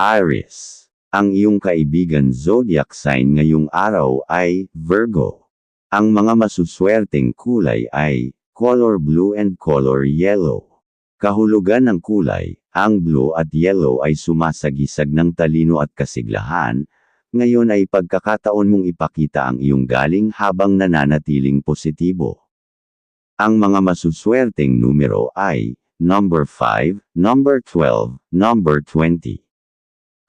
Aries. Ang iyong kaibigan zodiac sign ngayong araw ay Virgo. Ang mga masuswerteng kulay ay color blue and color yellow. Kahulugan ng kulay, ang blue at yellow ay sumasagisag ng talino at kasiglahan, ngayon ay pagkakataon mong ipakita ang iyong galing habang nananatiling positibo. Ang mga masuswerteng numero ay number 5, number 12, number 20.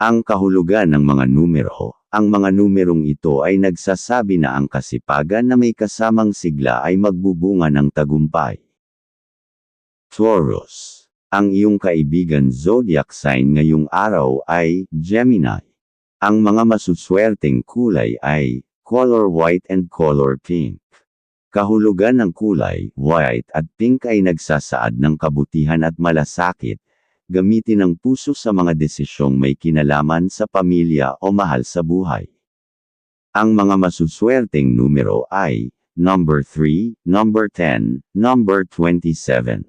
Ang kahulugan ng mga numero, ang mga numerong ito ay nagsasabi na ang kasipagan na may kasamang sigla ay magbubunga ng tagumpay. Taurus. Ang iyong kaibigan zodiac sign ngayong araw ay Gemini. Ang mga masuswerteng kulay ay color white and color pink. Kahulugan ng kulay, white at pink ay nagsasaad ng kabutihan at malasakit, gamitin ang puso sa mga desisyong may kinalaman sa pamilya o mahal sa buhay. Ang mga masuswerteng numero ay number 3, number 10, number 27.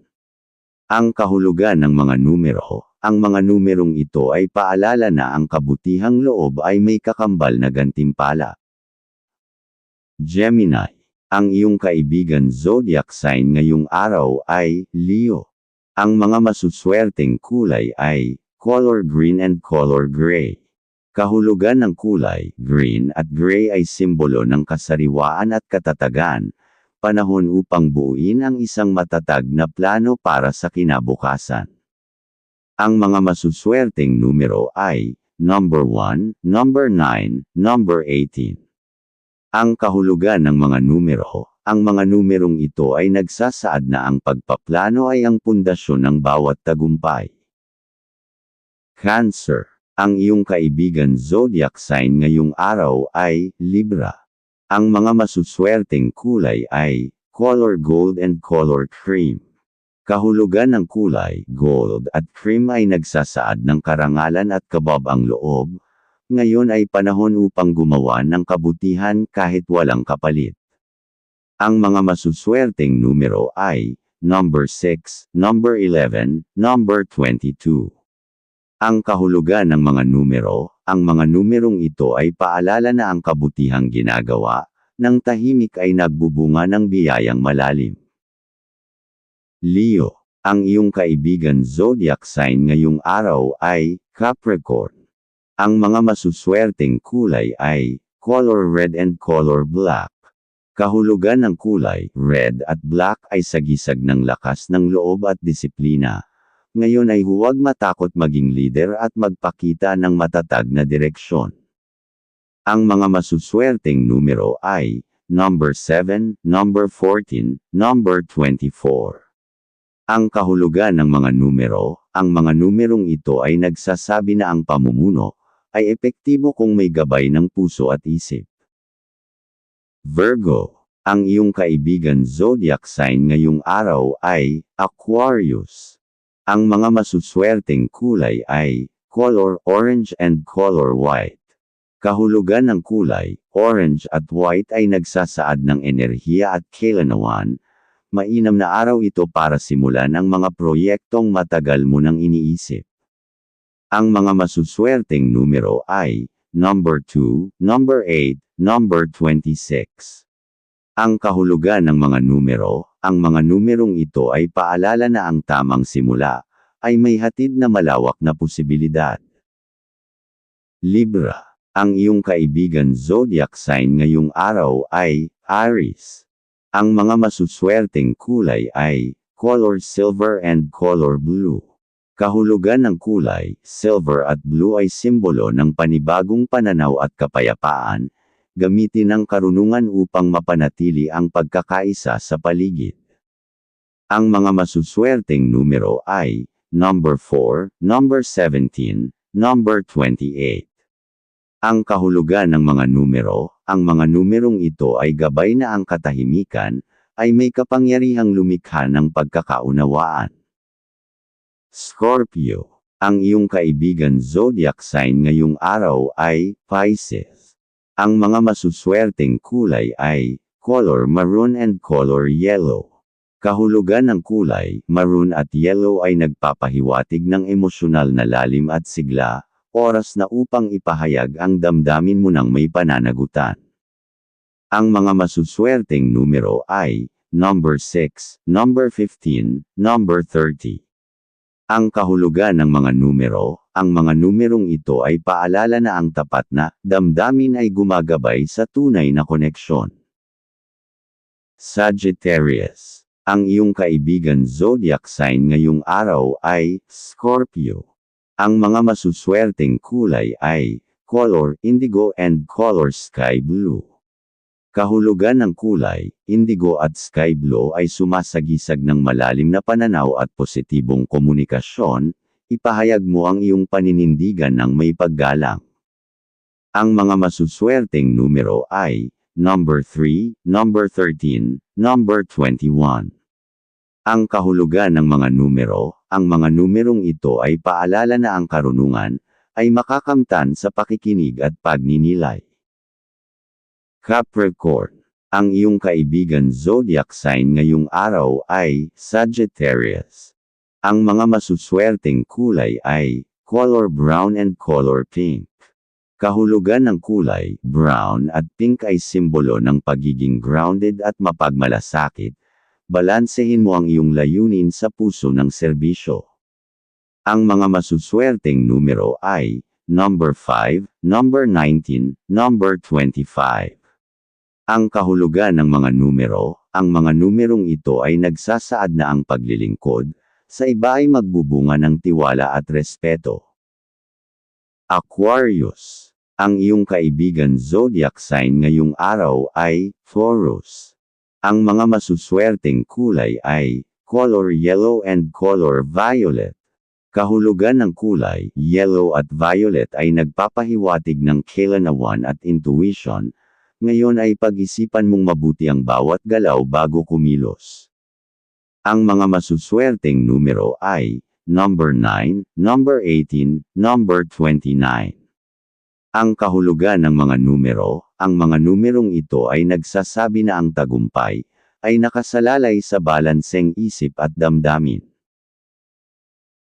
Ang kahulugan ng mga numero, ang mga numerong ito ay paalala na ang kabutihang loob ay may kakambal na gantimpala. Gemini. Ang iyong kaibigan zodiac sign ngayong araw ay Leo. Ang mga masuswerteng kulay ay color green and color gray. Kahulugan ng kulay, green at gray ay simbolo ng kasariwaan at katatagan, panahon upang buuin ang isang matatag na plano para sa kinabukasan. Ang mga masuswerteng numero ay number 1, number 9, number 18. Ang kahulugan ng mga numero ang mga numerong ito ay nagsasaad na ang pagpaplano ay ang pundasyon ng bawat tagumpay. Cancer. Ang iyong kaibigan zodiac sign ngayong araw ay Libra. Ang mga masuswerteng kulay ay color gold and color cream. Kahulugan ng kulay, gold at cream ay nagsasaad ng karangalan at kabab ang loob, ngayon ay panahon upang gumawa ng kabutihan kahit walang kapalit. Ang mga masuswerteng numero ay number 6, number 11, number 22. Ang kahulugan ng mga numero, ang mga numerong ito ay paalala na ang kabutihang ginagawa, ng tahimik ay nagbubunga ng biyayang malalim. Leo, ang iyong kaibigan zodiac sign ngayong araw ay Capricorn. Ang mga masuswerteng kulay ay color red and color black. Kahulugan ng kulay, red at black ay sagisag ng lakas ng loob at disiplina. Ngayon ay huwag matakot maging leader at magpakita ng matatag na direksyon. Ang mga masuswerteng numero ay number 7, number 14, number 24. Ang kahulugan ng mga numero, ang mga numerong ito ay nagsasabi na ang pamumuno ay epektibo kung may gabay ng puso at isip. Virgo. Ang iyong kaibigan zodiac sign ngayong araw ay Aquarius. Ang mga masuswerteng kulay ay color orange and color white. Kahulugan ng kulay, orange at white ay nagsasaad ng enerhiya at kailanawan. Mainam na araw ito para simulan ang mga proyektong matagal mo nang iniisip. Ang mga masuswerteng numero ay number 2, number 8, number 26. Ang kahulugan ng mga numero, ang mga numerong ito ay paalala na ang tamang simula, ay may hatid na malawak na posibilidad. Libra. Ang iyong kaibigan zodiac sign ngayong araw ay Aries. Ang mga masuswerteng kulay ay color silver and color blue. Kahulugan ng kulay, silver at blue ay simbolo ng panibagong pananaw at kapayapaan, gamitin ang karunungan upang mapanatili ang pagkakaisa sa paligid. Ang mga masuswerteng numero ay number 4, number 17, number 28. Ang kahulugan ng mga numero, ang mga numerong ito ay gabay na ang katahimikan, ay may kapangyarihang lumikha ng pagkakaunawaan. Scorpio. Ang iyong kaibigan zodiac sign ngayong araw ay Pisces. Ang mga masuswerteng kulay ay color maroon and color yellow. Kahulugan ng kulay, maroon at yellow ay nagpapahiwatig ng emosyonal na lalim at sigla, oras na upang ipahayag ang damdamin mo ng may pananagutan. Ang mga masuswerteng numero ay number 6, number 15, number 30. Ang kahulugan ng mga numero, ang mga numerong ito ay paalala na ang tapat na damdamin ay gumagabay sa tunay na koneksyon. Sagittarius. Ang iyong kaibigan zodiac sign ngayong araw ay Scorpio. Ang mga masuswerteng kulay ay color indigo and color sky blue. Kahulugan ng kulay, indigo at sky blue ay sumasagisag ng malalim na pananaw at positibong komunikasyon, ipahayag mo ang iyong paninindigan ng may paggalang. Ang mga masuswerteng numero ay number 3, number 13, number 21. Ang kahulugan ng mga numero, ang mga numerong ito ay paalala na ang karunungan, ay makakamtan sa pakikinig at pagninilay. Capricorn. Ang iyong kaibigan zodiac sign ngayong araw ay Sagittarius. Ang mga masuswerteng kulay ay color brown and color pink. Kahulugan ng kulay, brown at pink ay simbolo ng pagiging grounded at mapagmalasakit. Balansehin mo ang iyong layunin sa puso ng serbisyo. Ang mga masuswerteng numero ay number 5, number 19, number 25. Ang kahulugan ng mga numero, ang mga numerong ito ay nagsasaad na ang paglilingkod, sa iba ay magbubunga ng tiwala at respeto. Aquarius. Ang iyong kaibigan zodiac sign ngayong araw ay Taurus. Ang mga masuswerteng kulay ay color yellow and color violet. Kahulugan ng kulay, yellow at violet ay nagpapahiwatig ng kailanawan at intuition. Ngayon ay pag-isipan mong mabuti ang bawat galaw bago kumilos. Ang mga masuswerteng numero ay number 9, number 18, number 29. Ang kahulugan ng mga numero, ang mga numerong ito ay nagsasabi na ang tagumpay, ay nakasalalay sa balanseng isip at damdamin.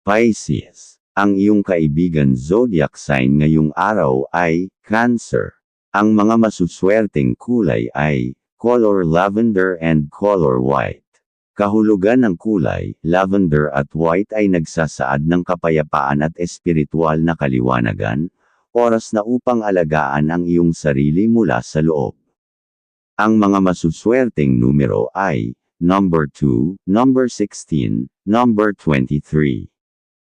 Pisces. Ang iyong kaibigan zodiac sign ngayong araw ay Cancer. Ang mga masuswerteng kulay ay color lavender and color white. Kahulugan ng kulay, lavender at white ay nagsasaad ng kapayapaan at espiritual na kaliwanagan, oras na upang alagaan ang iyong sarili mula sa loob. Ang mga masuswerteng numero ay number 2, number 16, number 23.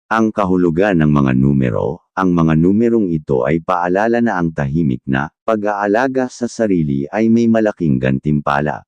Ang kahulugan ng mga numero, ang mga numerong ito ay paalala na ang tahimik na pag-aalaga sa sarili ay may malaking gantimpala.